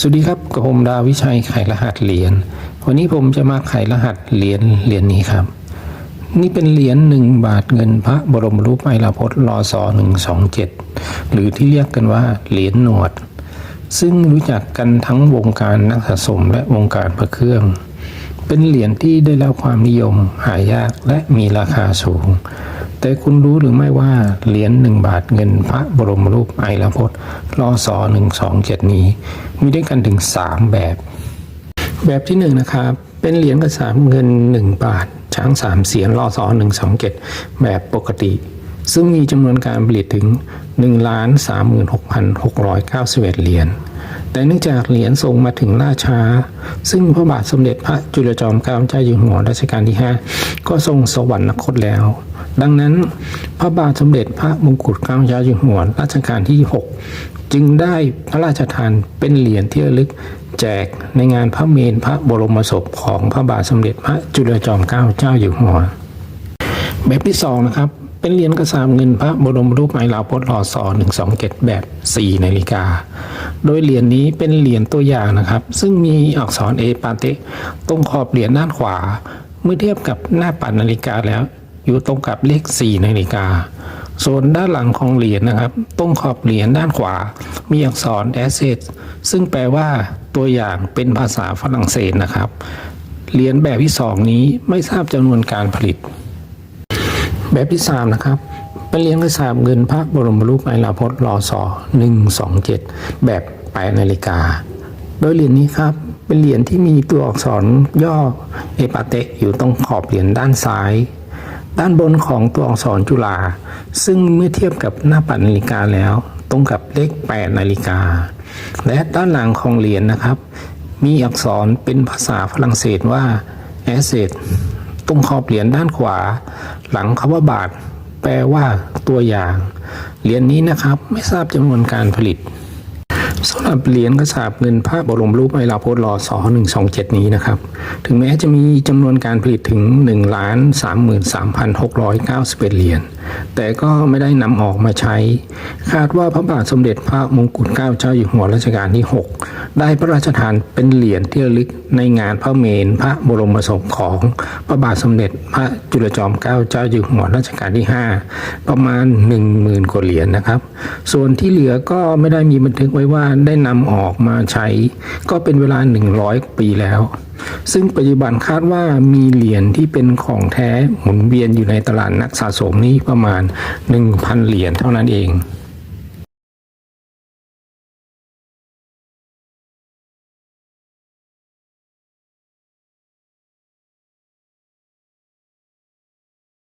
สวัสดีครับกับผมดาวิชัยไขรหัสเหรียญวันนี้ผมจะมาไขรหัสเหรียญเหรียญนี้ครับ นี่เป็นเหรียญหนึ่งบาทเงินพระบรมรูปไมลาพจน์รอสอหนึ่งสองเจ็ดหรือที่เรียกกันว่าเหรียญหนวด ซึ่งรู้จักกันทั้งวงการนักสะสมและวงการพระเครื่อง เป็นเหรียญที่ได้รับความนิยมหายากและมีราคาสูง แต่คุณรู้หรือไม่ว่าเหรียญหนึ่งบาทเงินพระบรมรูปไอรพจน์รอสอหนึ่งสองเจ็ดนี้ มีด้วยกันถึงสามแบบ แบบที่หนึ่งนะครับ เป็นเหรียญกระสามเงินหนึ่งบาท ช้างสามเสียนรอสอหนึ่งสองเจ็ดแบบปกติ ซึ่งมีจำนวนการผลิตถึง1ล้าน36,691เหรียญ แต่เนื่องจากเหรียญส่งมาถึงล่าช้า ซึ่งพระบาทสมเด็จพระจุลจอมเกล้าเจ้าอยู่หัวรัชกาลที่ 5 ก็ทรงสวรรคตแล้ว ดังนั้นพระบาทสมเด็จพระมงกุฎเกล้าเจ้าอยู่หัวรัชกาลที่ 6 จึงได้พระราชทานเป็นเหรียญที่ระลึกแจกในงานพระเมรุพระบรมศพของพระบาทสมเด็จพระจุลจอมเกล้าเจ้าอยู่หัวแบบที่สองนะครับ เป็นเหรียญกระสามเงินพระบรมรูปไมลาวพจน์รอสอหนึ่งสองเจ็ดแบบ 4 นาฬิกา โดยเหรียญนี้เป็นเหรียญตัวอย่างนะครับ ซึ่งมีอักษรเอปาเตตรงขอบเหรียญด้านขวา เมื่อเทียบกับหน้าปัดนาฬิกาแล้ว อยู่ตรงกับเลข 4 นาฬิกา ส่วนด้านหลังของเหรียญนะครับ ตรงขอบเหรียญด้านขวา มีอักษร asset ซึ่งแปลว่าตัวอย่างเป็นภาษาฝรั่งเศสนะครับ เหรียญแบบที่สองนี้ไม่ทราบจำนวนการผลิต แบบที่ 3 นะครับเป็นเหรียญกระสาบเงินพระบรมรูปไอลาพจน์รอสอ127 แบบแปดนาฬิกา โดยเหรียญนี้ครับเป็นเหรียญที่มีตัวอักษรย่อเอปาเตะอยู่ตรงขอบเหรียญด้านซ้าย ด้านบนของตัวอักษรจุฬาซึ่งเมื่อเทียบกับหน้าปัดนาฬิกาแล้ว ตรงกับเลข 8 นาฬิกา และด้านหลังของเหรียญนะครับ มีอักษรเป็นภาษาฝรั่งเศสว่า asset ตรงขอบเหรียญด้านขวา หลังคำว่าบาท แปลว่าตัวอย่าง เหรียญนี้นะครับไม่ทราบจำนวนการผลิต สำหรับเหรียญกระสาบเงินพระบรมรูปไอลาโพธรอสอ127 นี้นะครับ ถึงแม้จะมีจำนวนการผลิตถึง1ล้าน33,691 เหรียญ แต่ก็ไม่ได้นำออกมาใช้ คาดว่าพระบาทสมเด็จพระมงกุฎเกล้าเจ้าอยู่หัวรัชกาลที่ 6 ได้พระราชทานเป็นเหรียญที่ระลึกในงานพระเมรุพระบรมศพของพระบาทสมเด็จพระจุลจอมเกล้าเจ้าอยู่หัวรัชกาลที่ 5 ประมาณ 10,000 กว่าเหรียญนะครับ ส่วนที่เหลือก็ไม่ได้มีบันทึกไว้ว่าได้นำออกมาใช้ ก็เป็นเวลา 100 ปีแล้ว ซึ่งปัจจุบันคาดว่ามีเหรียญที่เป็นของแท้หมุนเวียนอยู่ในตลาดนักสะสมนี้ประมาณ 1,000 เหรียญเท่านั้นเอง